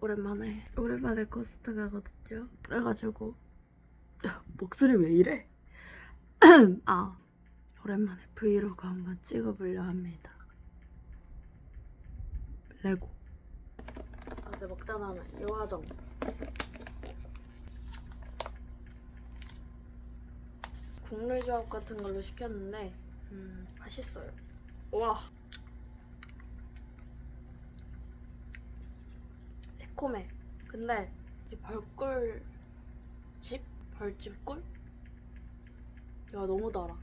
오랜만에 오랜만에 코스트 가거든요. 그래가지고 목소리 왜 이래? 아 오랜만에 브이로그 한번 찍어보려 합니다. 레고 어제 먹다 남은 요화정 국룰 조합 같은 걸로 시켰는데 음, 맛있어요. 와 새콤해. 근데 이 벌꿀 집 벌집 꿀 야 너무 달아.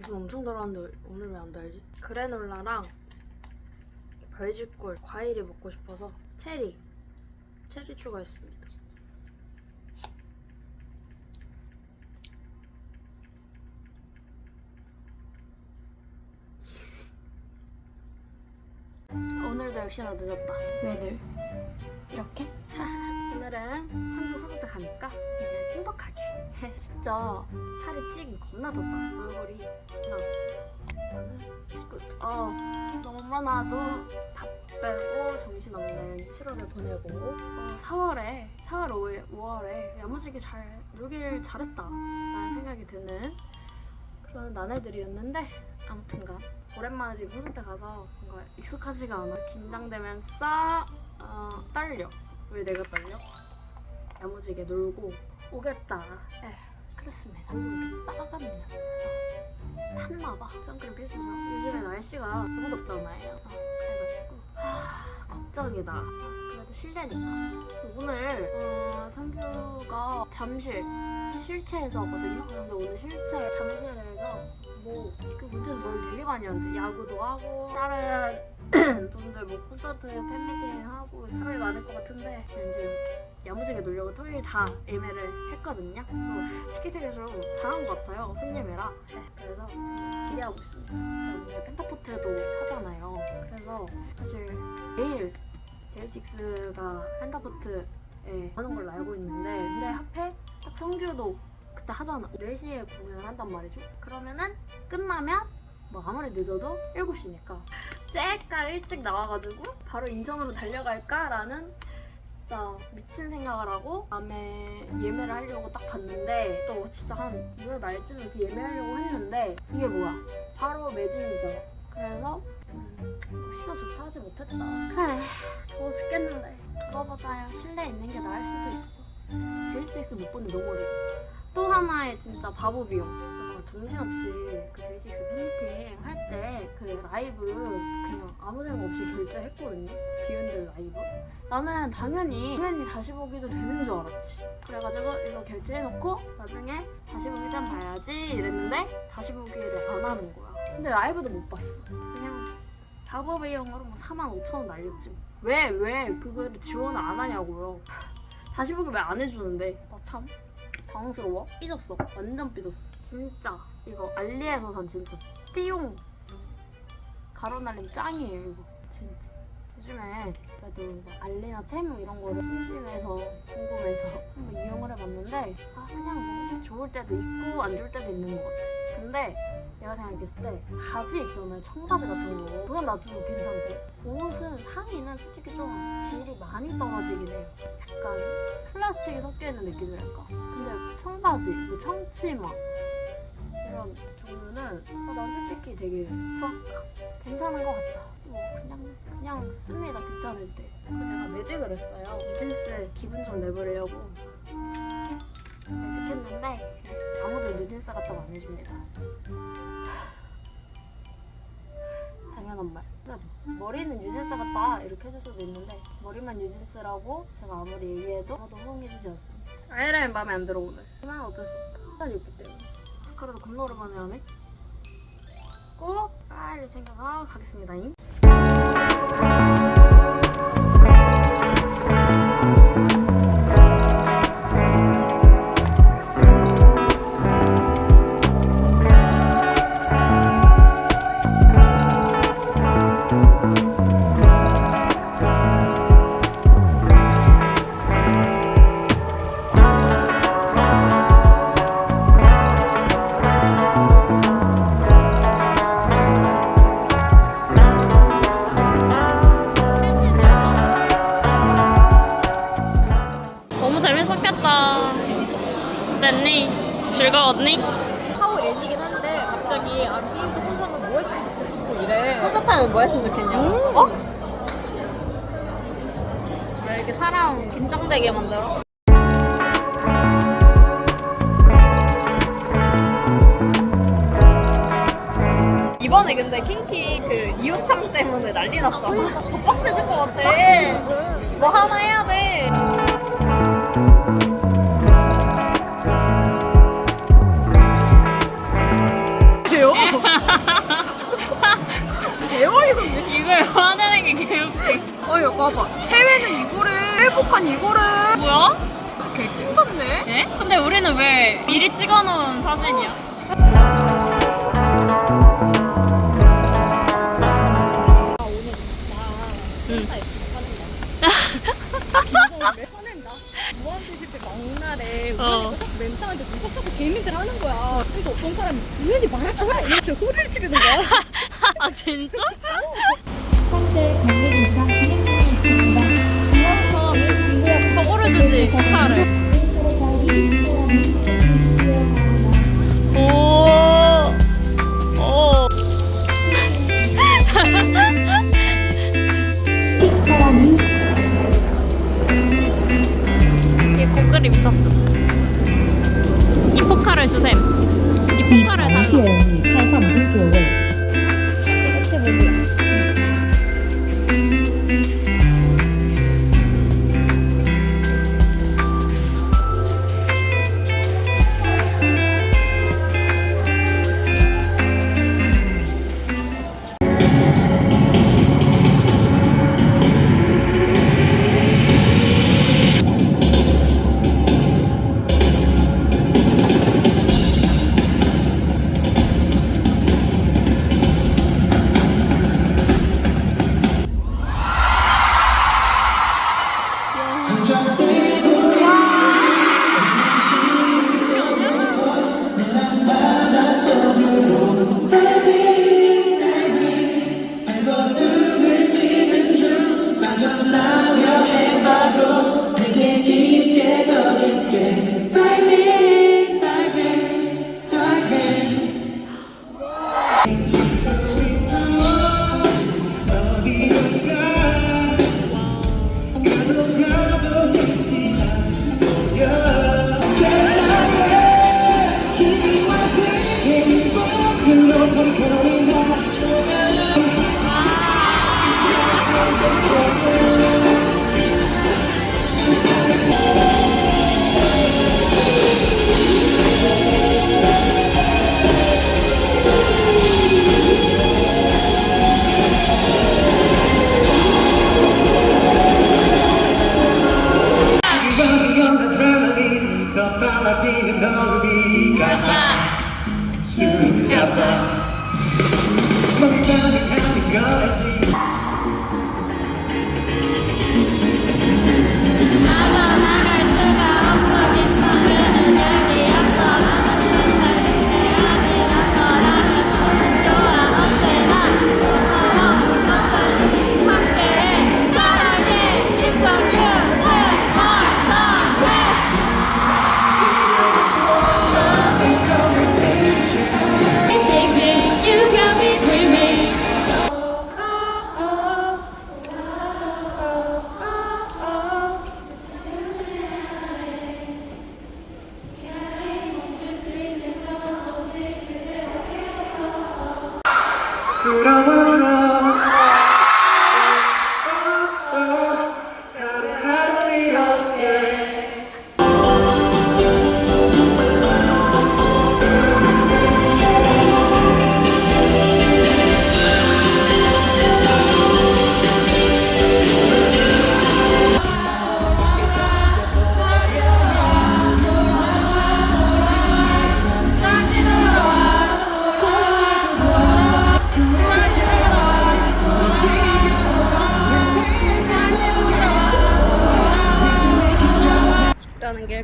요즘 엄청 달았는데 오늘 왜 안 달지? 그래놀라랑 벌집꿀 과일이 먹고 싶어서 체리 체리 추가했습니다. 오늘도 역시나 늦었다. 왜들 이렇게? 오늘은 성교 호스트 가니까 그냥 행복하게. 진짜 살이 찌긴 겁나 쪘다. 얼굴이 나. 나는 지금 어 너무나도 바쁘고 정신없는 7월을 보내고 어, 4월에 4월 5일 5월에 야무지게 잘 놀길 잘했다 라는 생각이 드는 그런 나날들이었는데 아무튼간. 오랜만에 지금 호스트 가서 뭔가 익숙하지가 않아. 긴장되면서 어, 떨려. 왜 내가 떨려? 야무지게 놀고 오겠다. 에 그렇습니다. 얼굴이 이렇게 빨갛네요. 탔나봐. 선크림 필수죠. 요즘에 날씨가 너무 덥잖아요. 어, 그래가지고. 하, 걱정이다. 그래도 실내니까. 오늘 어, 성규가 잠실 실체에서 거든요 근데 오늘 실체 잠실에서 뭐 그 문제에서 뭘 되게 많이 하는데 야구도 하고 다른 분들 뭐 콘서트 팬미팅 하고 사람이 많을 것 같은데 왠지 야무지게 놀려고 토요일 다 예매를 했거든요. 또 티켓팅을 좀 잘한 것 같아요. 손님이라. 네, 그래서 기대하고 있습니다. 오늘 펜타포트도 하잖아요. 그래서 사실 내일 데이식스가 펜타포트 에 하는 걸로 알고 있는데 근데 하필 딱 성규도 그때 하잖아. 4시에 공연을 한단 말이죠. 그러면은 끝나면 뭐 아무리 늦어도 7시니까 쬐까 일찍 나와가지고 바로 인천으로 달려갈까라는 진짜 미친 생각을 하고 밤에 예매를 하려고 딱 봤는데 또 진짜 한 2월 말쯤에 이렇게 예매하려고 했는데 이게 뭐야 바로 매진이잖아 그래서 시도조차 하지 못했다. 그래 더워 죽겠는데. 그거보다 실내에 있는 게 나을 수도 있어. 데이식스 못 본지 너무 오래됐어 또 하나의 진짜 바보 비용. 정신없이 그 데이식스 팬미팅 할 때 그 라이브 그냥 아무 생각 없이 결제했거든요. 비욘드 라이브. 나는 당연히 당연히 다시 보기도 되는 줄 알았지. 그래가지고 이거 결제해놓고 나중에 다시 보기 땐 봐야지 이랬는데 다시 보기를 안 하는 거야. 근데 라이브도 못 봤어. 그냥 바보 비용으로 뭐 4만 5천 원 날렸지. 왜 왜 그거를 지원을 안 하냐고요. 다시 보기 왜 안 해주는데? 나 참 당황스러워. 삐졌어. 완전 삐졌어. 진짜. 이거 알리에서 산 진짜 띠용. 가로날림 짱이에요 이거. 진짜. 요즘에 그래도 뭐 알리나 테무 이런 거를 심심해서 궁금해서 한번 이용을 해봤는데 아 그냥 뭐 좋을 때도 있고 안 좋을 때도 있는 것 같아. 근데 내가 생각했을 때 바지 있잖아요 청바지 같은 거. 그건 놔두면 괜찮대. 옷은 상의는 솔직히 좀 질이 많이 떨어지긴 해요 약간 플라스틱이 섞여있는 느낌이랄까? 근데 청바지, 뭐 청치마 이런 종류는 어, 난 솔직히 되게 좋았다 괜찮은 것 같다 뭐 그냥 그냥 씁니다 귀찮을 때. 그래서 제가 매직을 했어요. 뉴진스 기분 좀 내보려고 매직했는데 아무도 뉴진스 같다고 안 해줍니다. 당연한 말. 그래도 머리는 뉴진스 같다 이렇게 해줄 수도 있는데 머리만 뉴진스라고 제가 아무리 얘기해도 아무도 호응해주지 않습니다. 아이라인 마음에 안 들어 오늘. 하지만 어쩔 수 없다. 일단 예쁘 때문에. 스카라도 겁나 오랜만에 하네. 꼭 빨리 챙겨서 가겠습니다 즐 갑자기 안비인도 콘서트는 뭐 했으면 좋겠어 이래. 콘서트 하면 뭐 했으면 좋겠냐고. 음. 어? 왜 이렇게 사람 긴장되게 만들어? 이번에 근데 킹키 그 이호창 때문에 난리 났잖아. 더 빡세질 것 같아. 뭐 하나 해야 돼. 이걸 화내는 게 개웃기. 어 이거 봐봐 해외는 이거래 행복한 이거래 뭐야? 개 찐 받네 예? 근데 우리는 왜 미리 찍어놓은 사진이야?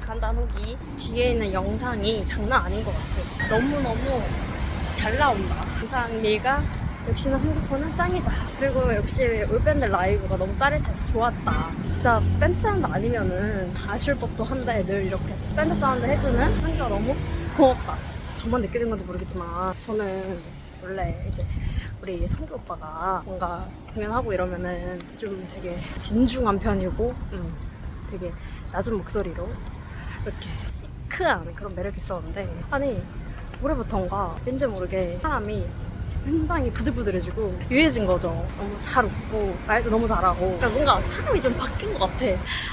간단 후기 뒤에 있는 영상이 장난 아닌 것 같아요. 너무너무 잘 나온다. 영상미가 역시나 핸드폰은 짱이다. 그리고 역시 올밴드 라이브가 너무 짜릿해서 좋았다. 진짜 밴드 사운드 아니면은 아쉬울 법도 한데 늘 이렇게 밴드 사운드 해주는 상기가 너무 고맙다. 늦게 된 건지 모르겠지만 저는 원래 이제 우리 성규 오빠가 뭔가 공연하고 이러면은 좀 되게 진중한 편이고 음, 되게 낮은 목소리로 이렇게 시크한 그런 매력이 있었는데 아니 올해부터인가 왠지 모르게 사람이 굉장히 부들부들해지고 유해진 거죠. 너무 잘 웃고 말도 너무 잘하고 그러니까 뭔가 사람이 좀 바뀐 것 같아.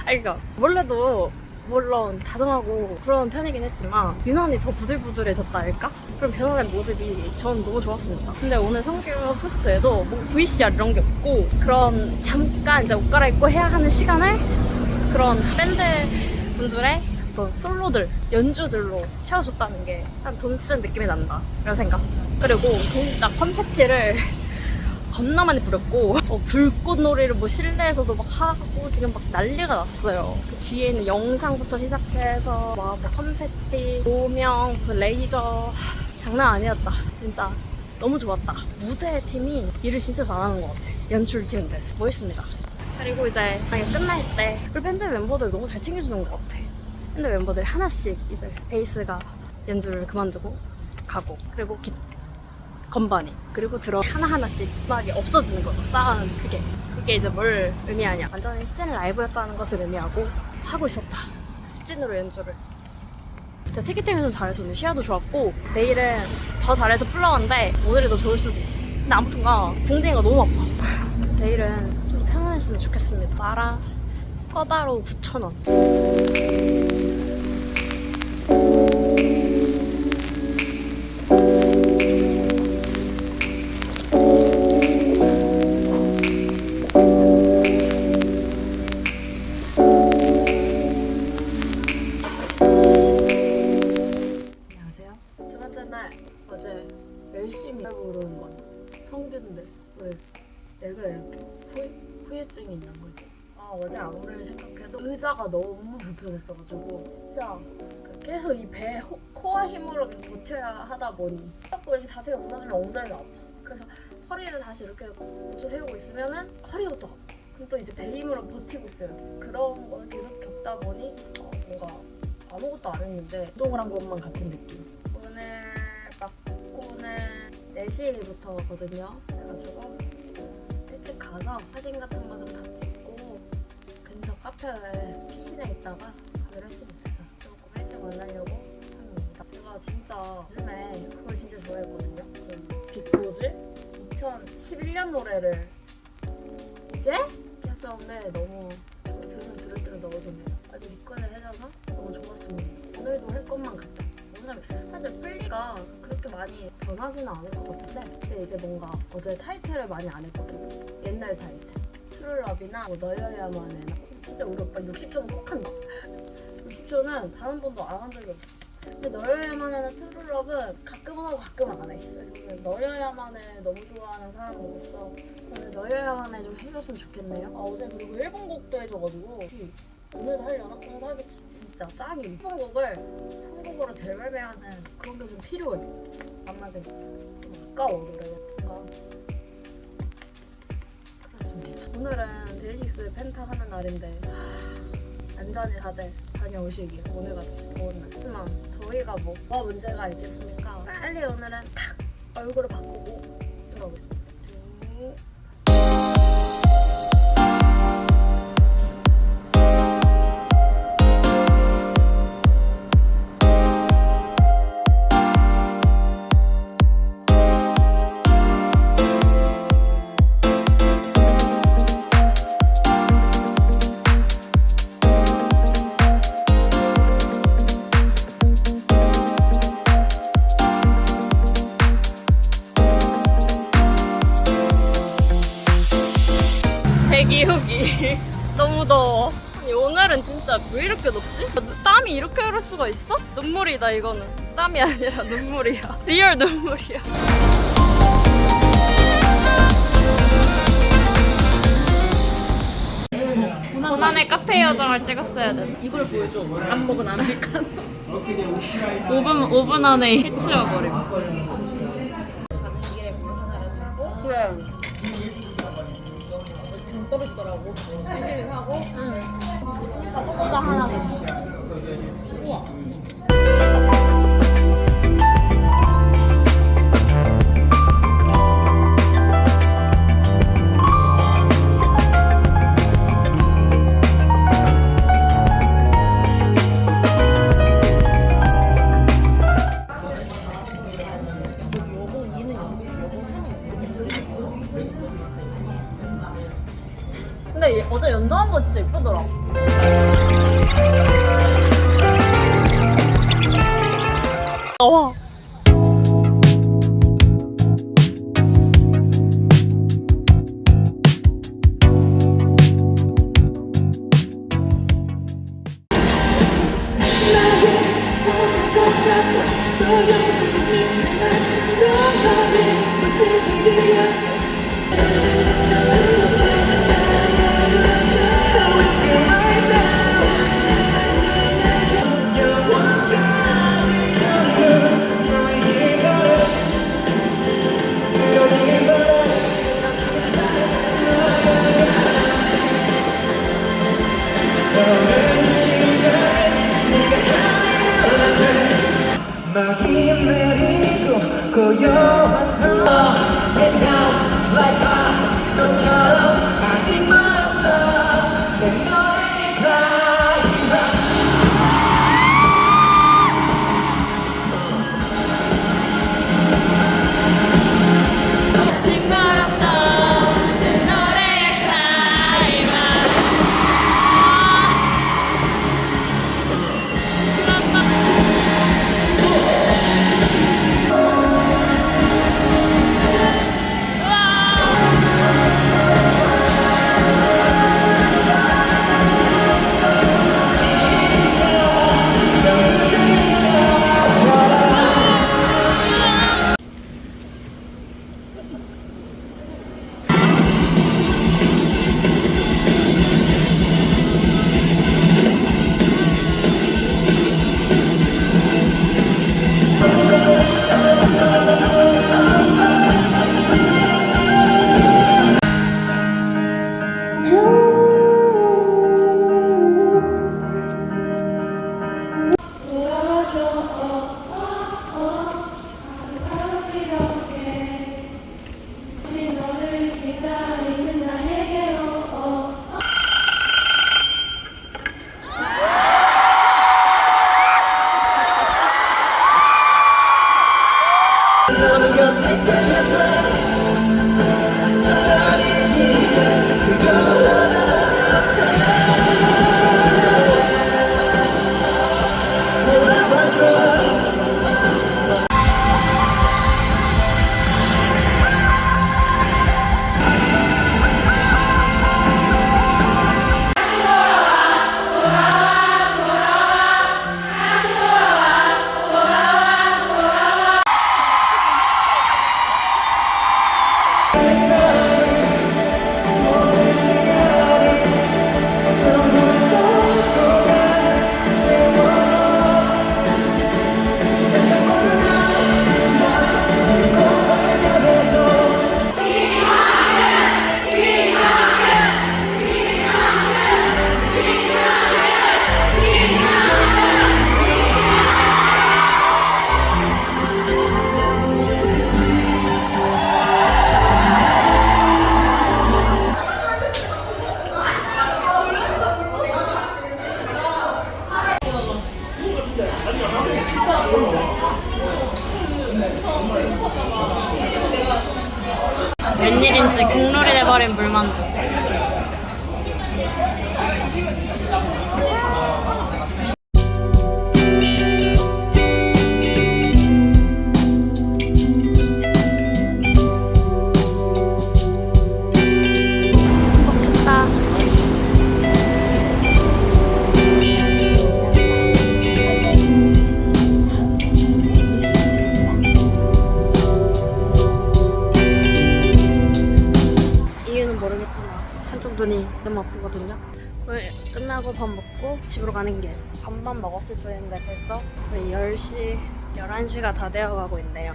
아니 그러니까 원래도 물론 다정하고 그런 편이긴 했지만 유난히 더 부들부들해졌다 할까? 그런 변화된 모습이 전 너무 좋았습니다. 근데 오늘 성규 포스터에도 뭐 VCR 이런 게 없고 그런 잠깐 이제 옷 갈아입고 해야 하는 시간을 그런 밴드 분들의 어떤 솔로들, 연주들로 채워줬다는 게 참 돈 쓴 느낌이 난다. 이런 생각. 그리고 진짜 컨페티를 겁나 많이 뿌렸고 어, 불꽃놀이를 뭐 실내에서도 막 하고 지금 막 난리가 났어요. 그 뒤에 있는 영상부터 시작해서 막뭐 컨페티, 조명, 무슨 레이저 장난 아니었다. 진짜 너무 좋았다. 무대 팀이 일을 진짜 잘하는 것 같아. 연출 팀들 멋있습니다. 그리고 이제 끝날 때 우리 밴드 멤버들 너무 잘 챙겨주는 것 같아. 밴드 멤버들 하나씩 이제 베이스가 연주를 그만두고 가고 그리고 기, 건반이 그리고 들어 하나하나씩 음악이 없어지는 거죠 쌓은 그게. 그게 이제 뭘 의미하냐. 완전히 찐 라이브였다는 것을 의미하고 하고 있었다. 찐으로 연주를. 진짜 티켓팅을 좀 잘해서 오늘 시야도 좋았고 내일은 더 잘해서 플라워인데 오늘이 더 좋을 수도 있어. 근데 아무튼가 궁뎅이가 너무 아파. 내일은 좀 편안했으면 좋겠습니다. 마라 꺼바로 9,000원 후유증이 있는 거지? 아 어제 아무리 생각해도 의자가 너무 불편했어가지고 진짜 그 계속 이 배 코어 힘으로 버텨야 하다 보니 자꾸 이렇게 자세가 무너지면 엉덩이가 아파. 그래서 허리를 다시 이렇게 고쳐 세우고 있으면은 허리가 또 아파. 그럼 또 이제 배 힘으로 버티고 있어야 돼. 그런 걸 계속 겪다 보니 어, 뭔가 아무것도 안 했는데 운동을 한 것만 같은 느낌. 오늘 막고는 4시부터거든요. 그래가지고 일찍 가서 사진 같은 거 좀 다 찍고 근처 카페에 키신에 있다가 가기로 했습니다. 그래서 조금 일찍 만나려고 합니다. 제가 진짜 요즘에 그걸 진짜 좋아했거든요. 그 비코즈 2011년 노래를 이제 했었는데 너무 들으면 들을수록 너무 좋네요. 아주 리콘을 해줘서 너무 좋았습니다. 오늘도 할 것만 같다. 오늘 사실 플리가 그렇게 많이 변하지는 않을 것 같은데 근데 이제 뭔가 어제 타이틀을 많이 안 했거든요. 옛날 타이틀. 트룰럽이나 뭐 너여야만 해나 진짜 우리 오빠 60초는 꼭 한다. 60초는 단 한 번도 안 한 적이 없어. 근데 너여야만 해나 트룰럽은 가끔은 하고 가끔은 안 해. 그래서 오늘 너여야만 해 너무 좋아하는 사람으로서 오늘 너여야만 해 좀 해줬으면 좋겠네요. 아, 어제 그리고 일본 곡도 해줘가지고 오늘도 하려나? 오늘 하겠지. 진짜. 일본 곡을 한국어로 재발매하는 그런 게 좀 필요해. 안 맞으면 좀 아까워 노래가. 뭔가 그렇습니다. 오늘은 데이식스 펜타 하는 날인데 하, 안전히 다들 다녀오시길 오늘같이 더운 날. 하지만 더위가 뭐, 뭐 문제가 있겠습니까? 빨리 오늘은 탁 얼굴을 바꾸고 돌아오겠습니다. 쭉. 수가 있어? 눈물이다 이거는 땀이 아니라 눈물이야 리얼 눈물이야 고난의 카페 여정을 찍었어야 돼 이걸 보여줘 안 먹은 아메리카노 5분, 5분 안에 해치워버리고 가는 길에 물 하나를 사고 그래 떨어지더라고. 캔디를 사고. 응. 소다 하나. 우와. 막 밥 먹고 집으로 가는 길 밥만 먹었을 뿐인데 벌써 거의 10시, 11시가 다 되어가고 있네요.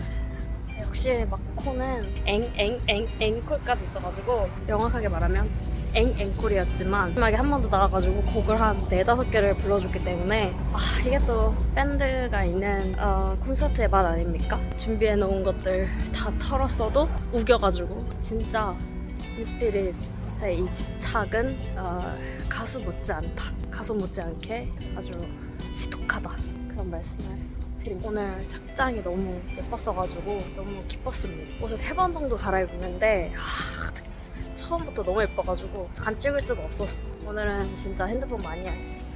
역시 마코는 앵앵앵 앵콜까지 있어가지고 명확하게 말하면 앵앵콜이었지만 마지막에 한 번 더 나가가지고 곡을 한 네다섯 개를 불러줬기 때문에 아 이게 또 밴드가 있는 어, 콘서트의 맛 아닙니까? 준비해놓은 것들 다 털었어도 우겨가지고 진짜 인스피릿 의이 집착은 어, 가수 못지않다 가수 못지않게 아주 지독하다 그런 말씀을 드립니다 오늘 착장이 너무 예뻤어가지고 너무 기뻤습니다 옷을 세 번 정도 갈아입었는데 아. 처음부터 너무 예뻐가지고 안 찍을 수가 없었어. 오늘은 진짜 핸드폰 많이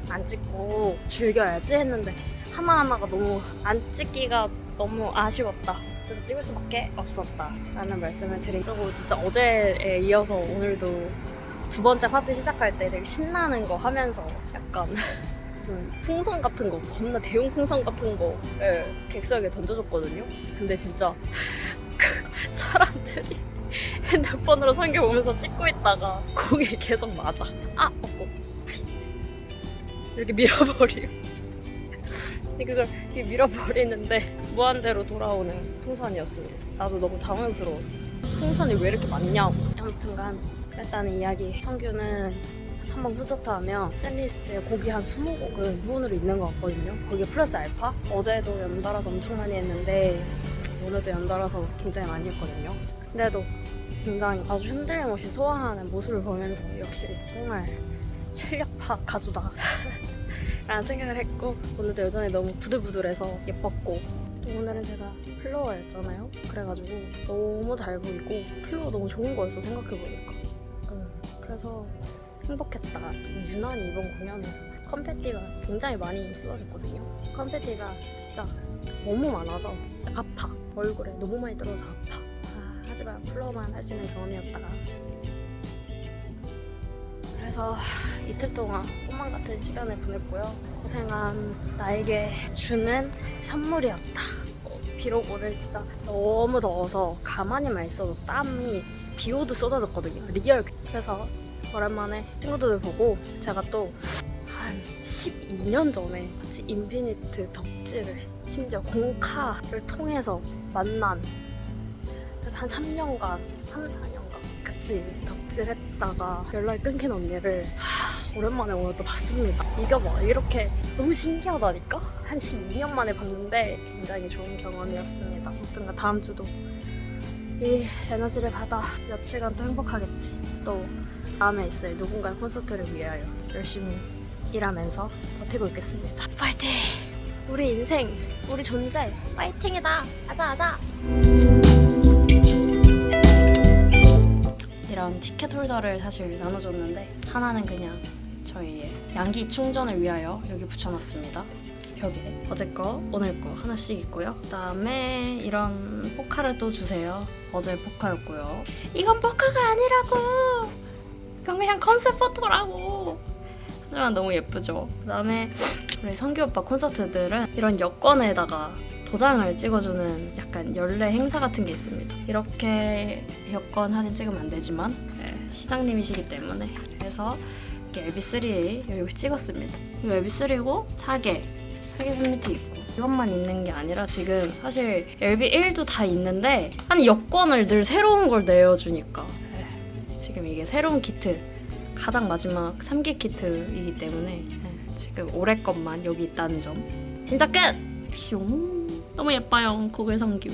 안 찍고 즐겨야지 했는데 하나하나가 너무 안 찍기가 너무 아쉬웠다. 그래서 찍을 수밖에 없었다. 라는 말씀을 드린 그리고 진짜 어제에 이어서 오늘도 두 번째 파트 시작할 때 되게 신나는 거 하면서 약간 무슨 풍선 같은 거 겁나 대용 풍선 같은 거를 객석에 던져줬거든요. 근데 진짜 그 사람들이 핸드폰으로 성경 보면서 찍고 있다가 공에 계속 맞아. 아, 없고. 이렇게 밀어버리고. 근데 그걸 이렇게 밀어버리는데 무한대로 돌아오는 풍선이었습니다. 나도 너무 당황스러웠어. 풍선이 왜 이렇게 많냐고. 아무튼간 일단은 이야기. 성규는 한번 콘서트 하면 샌리스트에 곡이 한 20곡은 기본으로 있는 것 같거든요. 거기에 플러스 알파? 어제도 연달아서 엄청 많이 했는데 오늘도 연달아서 굉장히 많이 했거든요. 근데도 굉장히 아주 흔들림 없이 소화하는 모습을 보면서 역시 정말 실력파 가수다 라는 생각을 했고 오늘도 여전히 너무 부들부들해서 예뻤고 오늘은 제가 플로어였잖아요. 그래가지고 너무 잘 보이고 플로어 너무 좋은 거였어 생각해보니까. 음, 그래서 행복했다. 유난히 이번 공연에서 컴패티가 굉장히 많이 쏟아졌거든요. 컴패티가 진짜 너무 많아서 진짜 아파. 얼굴에 너무 많이 떨어져서 아파. 아, 하지만 플로어만 할 수 있는 경험이었다. 그래서 이틀 동안 꿈만 같은 시간을 보냈고요. 고생한 나에게 주는 선물이었다. 어, 비록 오늘 진짜 너무 더워서 가만히만 있어도 땀이 비 오듯 쏟아졌거든요. 리얼. 그래서 오랜만에 친구들을 보고 제가 또 한 12년 전에 같이 인피니트 덕질을 심지어 공카를 통해서 만난 그래서 한 3년간 3, 4년간 같이 덕질했다가 연락이 끊긴 언니를 하, 오랜만에 오늘 또 봤습니다. 이거 뭐 이렇게 너무 신기하다니까? 한 12년 만에 봤는데 굉장히 좋은 경험이었습니다 아무튼 다음 주도 이 에너지를 받아 며칠간 또 행복하겠지 또 다음에 있을 누군가의 콘서트를 위하여 열심히 일하면서 버티고 있겠습니다. 파이팅! 우리 인생, 우리 존재, 파이팅이다! 아자, 아자! 이런 티켓 홀더를 사실 나눠줬는데 하나는 그냥 저희의 양기 충전을 위하여 여기 붙여놨습니다. 벽에 어제 거, 오늘 거 하나씩 있고요. 그다음에 이런 포카를 또 주세요. 어제 포카였고요. 이건 포카가 아니라고! 이건 그냥 컨셉 포토라고! 하지만 너무 예쁘죠. 그다음에 우리 성규 오빠 콘서트들은 이런 여권에다가 도장을 찍어주는 약간 연례 행사 같은 게 있습니다. 이렇게 여권 사진 찍으면 안 되지만 네, 시장님이시기 때문에 그래서 이렇게 LB3 여기 찍었습니다. 이거 LB3고 4개, 4개 팬미트 있고 이것만 있는 게 아니라 지금 사실 LB1도 다 있는데 아니 여권을 늘 새로운 걸 내어주니까. 네, 지금 이게 새로운 키트 가장 마지막 3기 키트이기 때문에 네, 지금 올해 것만 여기 있다는 점. 진짜 끝! 뿅 너무 예뻐요 고글 성규